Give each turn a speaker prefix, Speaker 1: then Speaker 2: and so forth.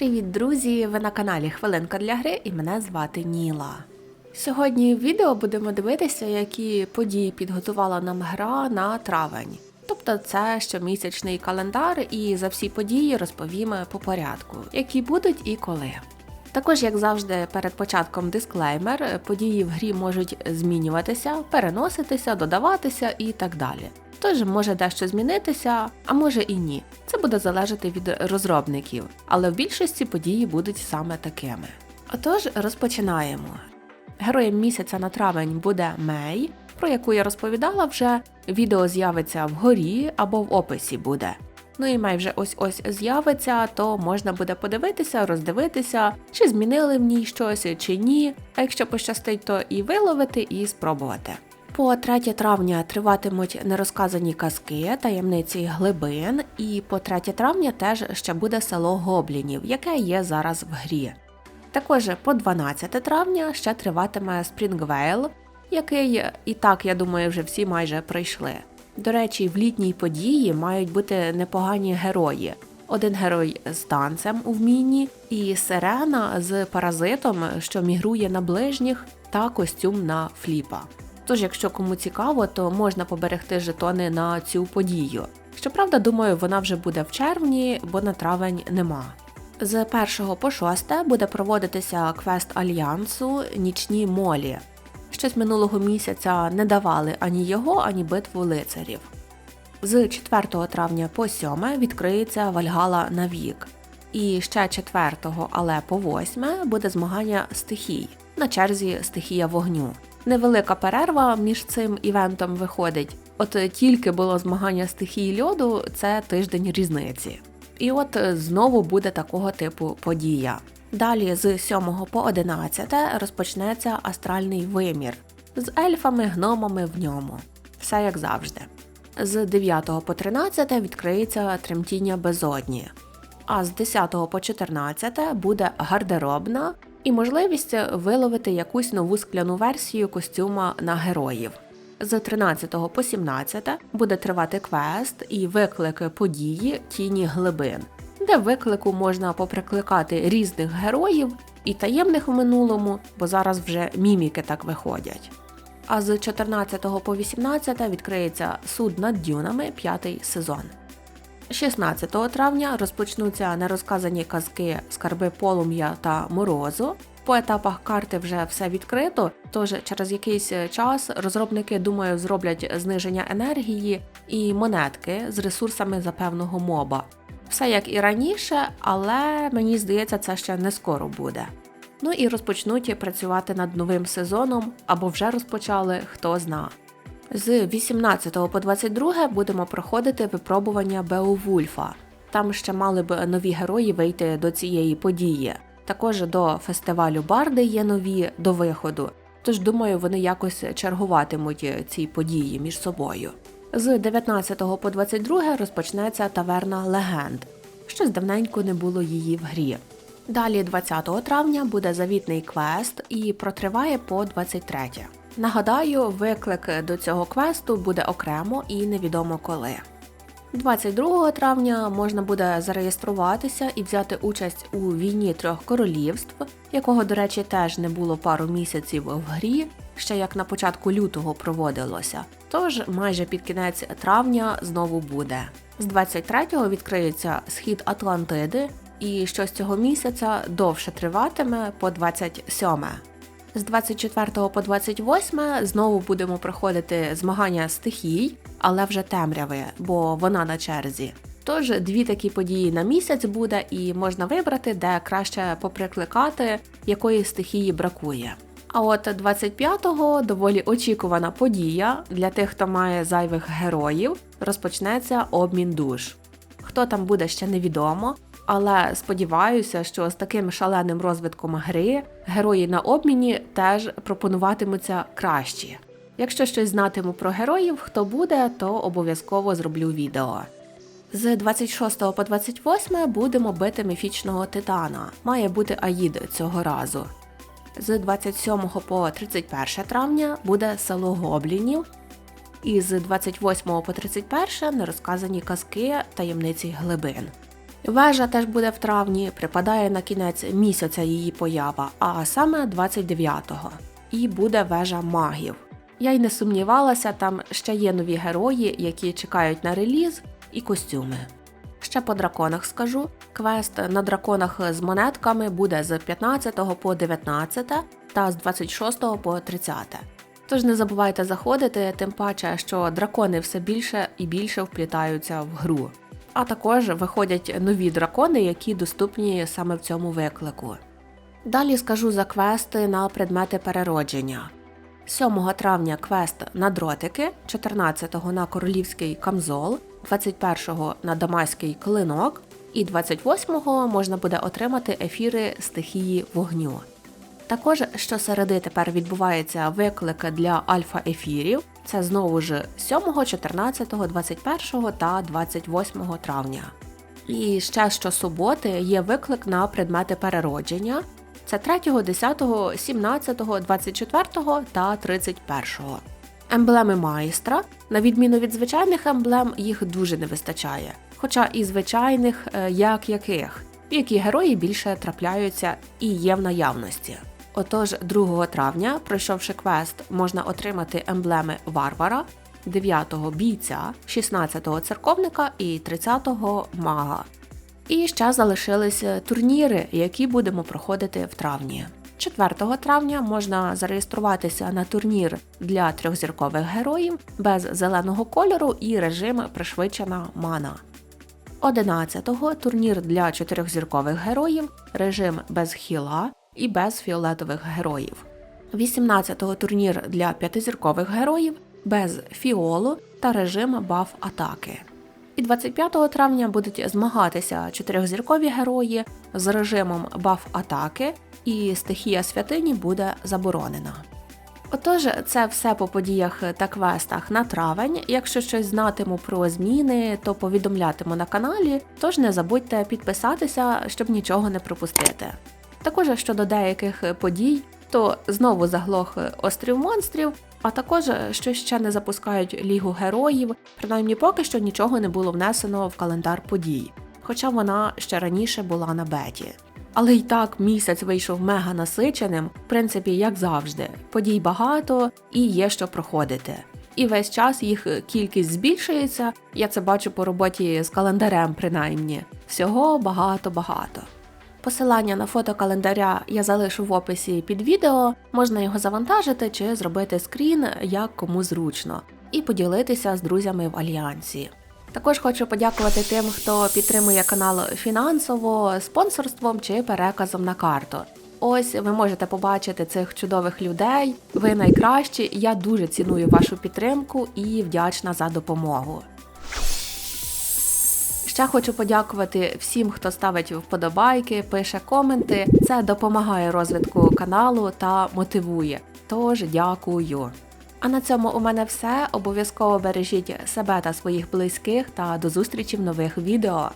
Speaker 1: Привіт, друзі! Ви на каналі Хвилинка для гри і мене звати Ніла. Сьогодні в відео будемо дивитися, які події підготувала нам гра на травень. Тобто це щомісячний календар, і за всі події розповімо по порядку, які будуть і коли. Також, як завжди, перед початком дисклеймер, події в грі можуть змінюватися, переноситися, додаватися і так далі. Тож може дещо змінитися, а може і ні. Це буде залежати від розробників, але в більшості події будуть саме такими. Отож, розпочинаємо. Героєм місяця на травень буде Мей, про яку я розповідала вже. Відео з'явиться вгорі або в описі буде. Ну і Мей вже ось ось з'явиться, то можна буде подивитися, роздивитися, чи змінили в ній щось, чи ні. А якщо пощастить, то і виловити, і спробувати. По 3 травня триватимуть нерозказані казки, таємниці глибин, і по 3 травня теж ще буде село Гоблінів, яке є зараз в грі. Також по 12 травня ще триватиме Спрінгвейл, який і так, я думаю, вже всі майже пройшли. До речі, в літній події мають бути непогані герої. Один герой з танцем у вмінні, і сирена з паразитом, що мігрує на ближніх, та костюм на фліпа. Тож, якщо кому цікаво, то можна поберегти жетони на цю подію. Щоправда, думаю, вона вже буде в червні, бо на травень нема. З 1 по 6 буде проводитися квест Альянсу Нічні молі. Щось минулого місяця не давали ані його, ані битву лицарів. З 4 травня по 7 відкриється Вальгала навік. І ще 4, але по 8 буде змагання стихій на черзі стихія вогню. Невелика перерва між цим івентом виходить. От тільки було змагання стихії льоду, це тиждень різниці. І от знову буде такого типу подія. Далі з 7 по 11 розпочнеться астральний вимір з ельфами, гномами в ньому. Все як завжди. З 9 по 13 відкриється тремтіння безодні, а з 10 по 14 буде гардеробна і можливість виловити якусь нову скляну версію костюма на героїв. З 13 по 17 буде тривати квест і виклик події Тіні глибин, де виклику можна поприкликати різних героїв і таємних в минулому, бо зараз вже міміки так виходять. А з 14 по 18 відкриється суд над дюнами п'ятий сезон. 16 травня розпочнуться нерозказані казки Скарби полум'я та морозу. По етапах карти вже все відкрито, тож через якийсь час розробники думаю зроблять зниження енергії і монетки з ресурсами за певного моба. Все як і раніше, але мені здається, це ще не скоро буде. Ну і розпочнуть працювати над новим сезоном або вже розпочали, хто зна. З 18 по 22 будемо проходити випробування Беовульфа. Там ще мали б нові герої вийти до цієї події. Також до фестивалю Барди є нові до виходу. Тож думаю, вони якось чергуватимуть ці події між собою. З 19 по 22 розпочнеться таверна легенд. Щось давненько не було її в грі. Далі, 20 травня, буде завітний квест і протриває по 23. Нагадаю, виклик до цього квесту буде окремо і невідомо коли. 22 травня можна буде зареєструватися і взяти участь у війні трьох королівств, якого, до речі, теж не було пару місяців в грі, ще як на початку лютого проводилося. Тож майже під кінець травня знову буде. З 23-го відкриється схід Атлантиди, і що з цього місяця довше триватиме по 27. З 24 по 28 знову будемо проходити змагання стихій, але вже темряви, бо вона на черзі. Тож дві такі події на місяць буде, і можна вибрати, де краще поприкликати, якої стихії бракує. А от 25-го доволі очікувана подія для тих, хто має зайвих героїв, розпочнеться обмін душ. Хто там буде ще невідомо, але сподіваюся, що з таким шаленим розвитком гри герої на обміні теж пропонуватимуться кращі. Якщо щось знатиму про героїв, хто буде, то обов'язково зроблю відео. З 26 по 28 будемо бити міфічного титана. Має бути Аїд цього разу. З 27 по 31 травня буде село Гоблінів. І з 28 по 31 нерозказані казки таємниці глибин. Вежа теж буде в травні, припадає на кінець місяця її поява, а саме 29-го. І буде вежа магів. Я й не сумнівалася, там ще є нові герої, які чекають на реліз, і костюми. Ще по драконах скажу: квест на драконах з монетками буде з 15 по 19 та з 26 по 30. Тож не забувайте заходити, тим паче, що дракони все більше і більше вплітаються в гру. А також виходять нові дракони, які доступні саме в цьому виклику. Далі скажу за квести на предмети переродження. 7 травня квест на дротики, 14-го на королівський камзол, 21-го на дамаський клинок, і 28-го можна буде отримати ефіри стихії вогню. Також щосереди тепер відбувається виклик для альфа-ефірів. Це знову ж 7, 14, 21 та 28 травня. І ще щосуботи є виклик на предмети переродження. Це 3, 10, 17, 24 та 31. Емблеми майстра, на відміну від звичайних емблем, їх дуже не вистачає. Хоча і звичайних, е, як яких, які герої більше трапляються і є в наявності. Отож, 2 травня, пройшовши квест, можна отримати емблеми варвара, 9-го бійця, 16-го церковника і 30-го мага. І ще залишились турніри, які будемо проходити в травні. 4 травня можна зареєструватися на турнір для трьохзіркових героїв без зеленого кольору і режим пришвидшена мана. 11-го турнір для чотирьохзіркових героїв, режим без хіла і без фіолетових героїв. 18-го турнір для п'ятизіркових героїв без фіолу та режим баф атаки. І 25 травня будуть змагатися чотирьохзіркові герої з режимом баф атаки, і стихія святині буде заборонена. Отож, це все по подіях та квестах на травень. Якщо щось знатиму про зміни, то повідомлятиму на каналі, тож не забудьте підписатися, щоб нічого не пропустити. Також щодо деяких подій, то знову заглох острів монстрів, а також що ще не запускають Лігу героїв, принаймні поки що нічого не було внесено в календар подій, хоча вона ще раніше була на беті. Але й так місяць вийшов мега насиченим, в принципі, як завжди. Подій багато і є що проходити. І весь час їх кількість збільшується. Я це бачу по роботі з календарем, принаймні. Всього багато-багато. Посилання на фото календаря я залишу в описі під відео, можна його завантажити чи зробити скрін, як кому зручно, і поділитися з друзями в альянсі. Також хочу подякувати тим, хто підтримує канал фінансово, спонсорством чи переказом на карту. Ось ви можете побачити цих чудових людей. Ви найкращі. Я дуже ціную вашу підтримку і вдячна за допомогу. Ще хочу подякувати всім, хто ставить вподобайки, пише коменти. Це допомагає розвитку каналу та мотивує. Тож дякую. А на цьому у мене все. Обов'язково бережіть себе та своїх близьких та до зустрічі в нових відео.